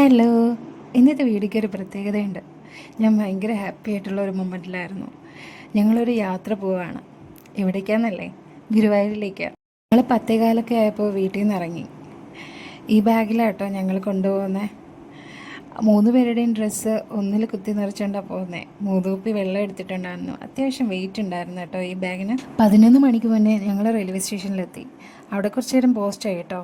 Hello ഇന്നത്തെ വീഡിയോയ്ക്ക് ഒരു പ്രത്യേകതയുണ്ട്. ഞാൻ ഭയങ്കര ഹാപ്പി ആയിട്ടുള്ള ഒരു മൊമെന്റിലായിരുന്നു ഞങ്ങളൊരു യാത്ര പോവുകയാണ് എവിടേക്കാന്നല്ലേ? ഗുരുവായൂരിലേക്കാണ് ഞങ്ങൾ പത്തേകാലൊക്കെ ആയപ്പോൾ വീട്ടിൽ നിന്ന് ഇറങ്ങി. ഈ ബാഗിലാട്ടോ ഞങ്ങൾ കൊണ്ടുപോകുന്നത് മൂന്ന് പേരുടെയും ഡ്രസ്സ് ഒന്നിൽ കുത്തി നിറച്ചുകൊണ്ടാണ് പോകുന്നത് മൂതുകുപ്പി വെള്ളം എടുത്തിട്ടുണ്ടായിരുന്നു. അത്യാവശ്യം വെയിറ്റ് ഉണ്ടായിരുന്നു കേട്ടോ ഈ ബാഗിന്. പതിനൊന്ന് മണിക്ക് മുന്നേ ഞങ്ങൾ റെയിൽവേ സ്റ്റേഷനിലെത്തി അവിടെ കുറച്ച് നേരം പോസ്റ്റ് ആയി കേട്ടോ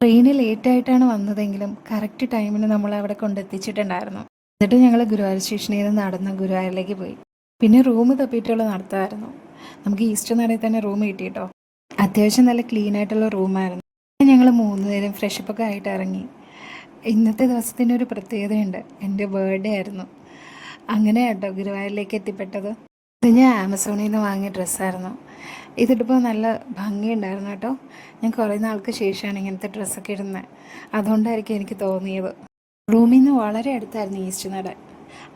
ട്രെയിന് ലേറ്റായിട്ടാണ് വന്നതെങ്കിലും കറക്റ്റ് ടൈമിന് നമ്മൾ അവിടെ കൊണ്ടെത്തിച്ചിട്ടുണ്ടായിരുന്നു. എന്നിട്ട് ഞങ്ങൾ ഗുരുവായൂർ സ്റ്റേഷനിൽ നിന്ന് നടന്ന് ഗുരുവായൂരിലേക്ക് പോയി. പിന്നെ റൂം തപ്പിയിട്ടുള്ള നടത്തായിരുന്നു. നമുക്ക് ഈസ്റ്റർ നടയിൽ തന്നെ റൂം കിട്ടിയിട്ടോ? അത്യാവശ്യം നല്ല ക്ലീൻ ആയിട്ടുള്ള റൂമായിരുന്നു ഞങ്ങൾ മൂന്ന് പേരും ഫ്രഷപ്പൊക്കെ ആയിട്ട് ഇറങ്ങി. ഇന്നത്തെ ദിവസത്തിന് ഒരു പ്രത്യേകതയുണ്ട്. എന്റെ ബർത്ത്ഡേ ആയിരുന്നു. അങ്ങനെ കേട്ടോ ഗുരുവായൂരിലേക്ക് എത്തിപ്പെട്ടത്. ഇത് ഞാൻ ആമസോണിൽ നിന്ന് വാങ്ങിയ ഡ്രസ്സായിരുന്നു ഇതിട്ടിപ്പോൾ നല്ല ഭംഗിയുണ്ടായിരുന്നു കേട്ടോ. ഞാൻ കുറേ നാൾക്ക് ശേഷമാണ് ഇങ്ങനത്തെ ഡ്രസ്സൊക്കെ ഇടുന്നത് അതുകൊണ്ടായിരിക്കും എനിക്ക് തോന്നിയത്. റൂമിൽ നിന്ന് വളരെ അടുത്തായിരുന്നു ഈസ്റ്റ് നട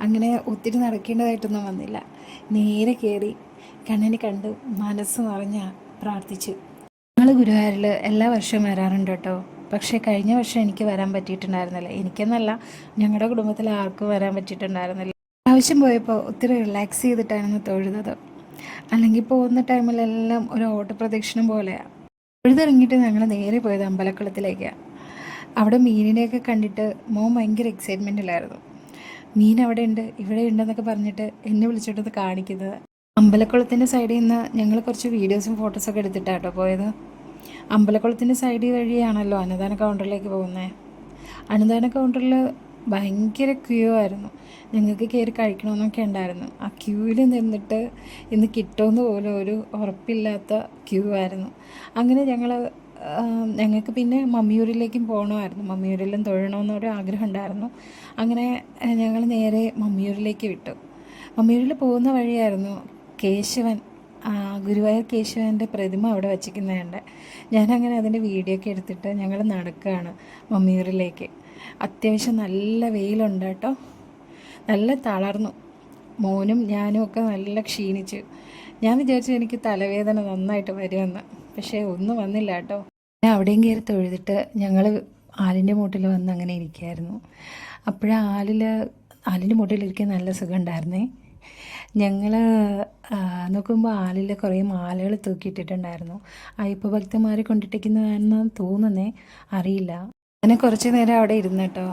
അങ്ങനെ ഒത്തിരി നടക്കേണ്ടതായിട്ടൊന്നും വന്നില്ല. നേരെ കയറി കണ്ണിന് കണ്ട് മനസ്സ് നിറഞ്ഞ പ്രാർത്ഥിച്ചു. ഞങ്ങൾ ഗുരുവായൂരിൽ എല്ലാ വർഷവും വരാറുണ്ട് കേട്ടോ. പക്ഷേ കഴിഞ്ഞ വർഷം എനിക്ക് വരാൻ പറ്റിയിട്ടുണ്ടായിരുന്നില്ല. എനിക്കെന്നല്ല ഞങ്ങളുടെ കുടുംബത്തിൽ ആർക്കും വരാൻ പറ്റിയിട്ടുണ്ടായിരുന്നില്ല. ആവശ്യം പോയപ്പോൾ ഒത്തിരി റിലാക്സ് ചെയ്തിട്ടായിരുന്നു തൊഴുതത് അല്ലെങ്കിൽ പോകുന്ന ടൈമിലെല്ലാം ഒരു ഓട്ടപ്രദക്ഷിണം പോലെയാണ് തൊഴുതിറങ്ങിയിട്ട് ഞങ്ങൾ നേരെ പോയത് അമ്പലക്കുളത്തിലേക്കാണ് അവിടെ മീനിനെയൊക്കെ കണ്ടിട്ട് മോൻ ഭയങ്കര എക്സൈറ്റ്മെന്റിലായിരുന്നു മീൻ അവിടെ ഉണ്ട് ഇവിടെ ഉണ്ടെന്നൊക്കെ പറഞ്ഞിട്ട് എന്നെ വിളിച്ചിട്ടത് കാണിക്കുന്നത്. അമ്പലക്കുളത്തിന്റെ സൈഡിൽ നിന്ന് ഞങ്ങൾ കുറച്ച് വീഡിയോസും ഫോട്ടോസൊക്കെ എടുത്തിട്ടാട്ടോ പോയത്. അമ്പലക്കുളത്തിന്റെ സൈഡ് വഴിയാണല്ലോ അന്നദാന കൗണ്ടറിലേക്ക് പോകുന്നത് അന്നദാന കൗണ്ടറിൽ ഭയങ്കര ക്യൂ ആയിരുന്നു. ഞങ്ങൾക്ക് കയറി കഴിക്കണമെന്നൊക്കെ ഉണ്ടായിരുന്നു. ആ ക്യൂവിൽ നിന്നിട്ട് ഇന്ന് കിട്ടുമെന്ന് പോലും ഒരു ഉറപ്പില്ലാത്ത ക്യൂ ആയിരുന്നു. അങ്ങനെ ഞങ്ങൾ ഞങ്ങൾക്ക് പിന്നെ മമ്മിയൂരിലേക്കും പോകണമായിരുന്നു മമ്മിയൂരിലും തൊഴണമെന്നൊരു ആഗ്രഹം ഉണ്ടായിരുന്നു. അങ്ങനെ ഞങ്ങൾ നേരെ മമ്മിയൂരിലേക്ക് വിട്ടു. മമ്മിയൂരിൽ പോകുന്ന വഴിയായിരുന്നു കേശവൻ ഗുരുവായൂർ കേശവന്റെ പ്രതിമ അവിടെ വച്ചിരിക്കുന്നുണ്ട് ഞാനങ്ങനെ അതിന്റെ വീഡിയോ ഒക്കെ എടുത്തിട്ട് ഞങ്ങൾ നടക്കുകയാണ് മമ്മിയൂരിലേക്ക്. അത്യാവശ്യം നല്ല വെയിലുണ്ട് കേട്ടോ. നല്ല തളർന്നു. മോനും ഞാനും ഒക്കെ നല്ല ക്ഷീണിച്ചു. ഞാൻ വിചാരിച്ചു എനിക്ക് തലവേദന നന്നായിട്ട് വരുമെന്ന്. പക്ഷേ ഒന്നും വന്നില്ല കേട്ടോ. ഞാൻ അവിടെയും കയറി തൊഴുതിട്ട് ഞങ്ങൾ ആലിന്റെ മൂട്ടിൽ വന്ന് അങ്ങനെ ഇരിക്കുമായിരുന്നു അപ്പോഴാ ആലിൽ ആലിന്റെ മൂട്ടിലിരിക്കാൻ നല്ല സുഖം ഉണ്ടായിരുന്നേ ഞങ്ങൾ നോക്കുമ്പോൾ ആലിൽ കുറേ മാലകൾ തൂക്കിയിട്ടിട്ടുണ്ടായിരുന്നു. അയ്യപ്പ ഭക്തന്മാരെ കൊണ്ടിട്ടിരിക്കുന്നതാണെന്ന് തോന്നുന്നേ അറിയില്ല. അങ്ങനെ കുറച്ച് നേരം അവിടെ ഇരുന്നു കേട്ടോ.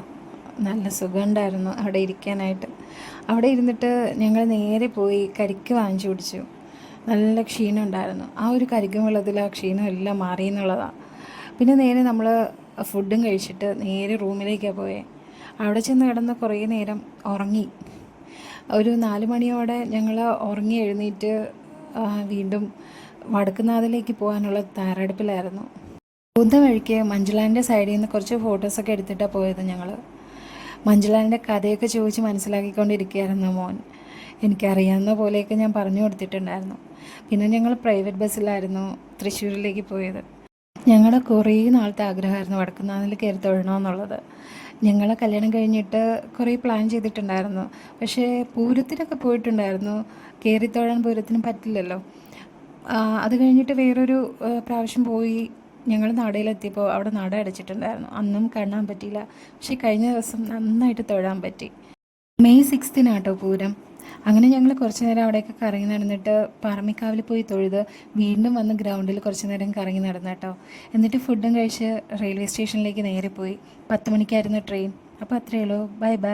നല്ല സുഖമുണ്ടായിരുന്നു അവിടെ ഇരിക്കാനായിട്ട്. അവിടെ ഇരുന്നിട്ട് ഞങ്ങൾ നേരെ പോയി കരിക്ക് വാങ്ങിച്ചു കുടിച്ചു. നല്ല ക്ഷീണം ഉണ്ടായിരുന്നു. ആ ഒരു കരിക്കും വെള്ളത്തിൽ ആ ക്ഷീണം എല്ലാം മാറി എന്നുള്ളതാണ് പിന്നെ നേരെ നമ്മൾ ഫുഡും കഴിച്ചിട്ട് നേരെ റൂമിലേക്കാണ് പോയത് അവിടെ ചെന്ന് കിടന്ന് കുറേ നേരം ഉറങ്ങി. ഒരു നാല് മണിയോടെ ഞങ്ങൾ ഉറങ്ങി എഴുന്നേറ്റ് വീണ്ടും വടക്കുന്നാഥിലേക്ക് പോകാനുള്ള തയ്യാറെടുപ്പിലായിരുന്നു. പോകുന്ന വഴിക്ക് സൈഡിൽ നിന്ന് കുറച്ച് ഫോട്ടോസൊക്കെ എടുത്തിട്ടാണ് പോയത് ഞങ്ങൾ മഞ്ജുലാന്റെ കഥയൊക്കെ ചോദിച്ച് മനസ്സിലാക്കിക്കൊണ്ടിരിക്കുകയായിരുന്നു മോൻ. എനിക്കറിയാവുന്ന പോലെയൊക്കെ ഞാൻ പറഞ്ഞു കൊടുത്തിട്ടുണ്ടായിരുന്നു. പിന്നെ ഞങ്ങൾ പ്രൈവറ്റ് ബസ്സിലായിരുന്നു തൃശ്ശൂരിലേക്ക് പോയത്. ഞങ്ങളുടെ കുറേ നാളത്തെ ആഗ്രഹമായിരുന്നു വടക്കുന്നാഥിൽ കയറി തൊഴണമെന്നുള്ളത്. ഞങ്ങളെ കല്യാണം കഴിഞ്ഞിട്ട് കുറേ പ്ലാൻ ചെയ്തിട്ടുണ്ടായിരുന്നു. പക്ഷേ പൂരത്തിനൊക്കെ പോയിട്ടുണ്ടായിരുന്നു. കയറി തൊഴാൻ പൂരത്തിന് പറ്റില്ലല്ലോ. അത് കഴിഞ്ഞിട്ട് വേറൊരു പ്രാവശ്യം പോയി ഞങ്ങൾ നടയിലെത്തിയപ്പോൾ അവിടെ നട അടച്ചിട്ടുണ്ടായിരുന്നു. അന്നും കാണാൻ പറ്റിയില്ല. പക്ഷേ കഴിഞ്ഞ ദിവസം നന്നായിട്ട് തൊഴാൻ പറ്റി. മെയ് സിക്സ്തിനാട്ടോ പൂരം. അങ്ങനെ ഞങ്ങൾ കുറച്ച് നേരം അവിടെയൊക്കെ കറങ്ങി നടന്നിട്ട് പറമ്പിക്കാവിൽ പോയി തൊഴുത് വീണ്ടും വന്ന് ഗ്രൗണ്ടിൽ കുറച്ച് നേരം കറങ്ങി നടന്നു എന്നിട്ട് ഫുഡും കഴിച്ച് റെയിൽവേ സ്റ്റേഷനിലേക്ക് നേരെ പോയി. പത്ത് മണിക്കായിരുന്നു ട്രെയിൻ. അപ്പോൾ അത്രയേ ഉള്ളൂ. Bye bye.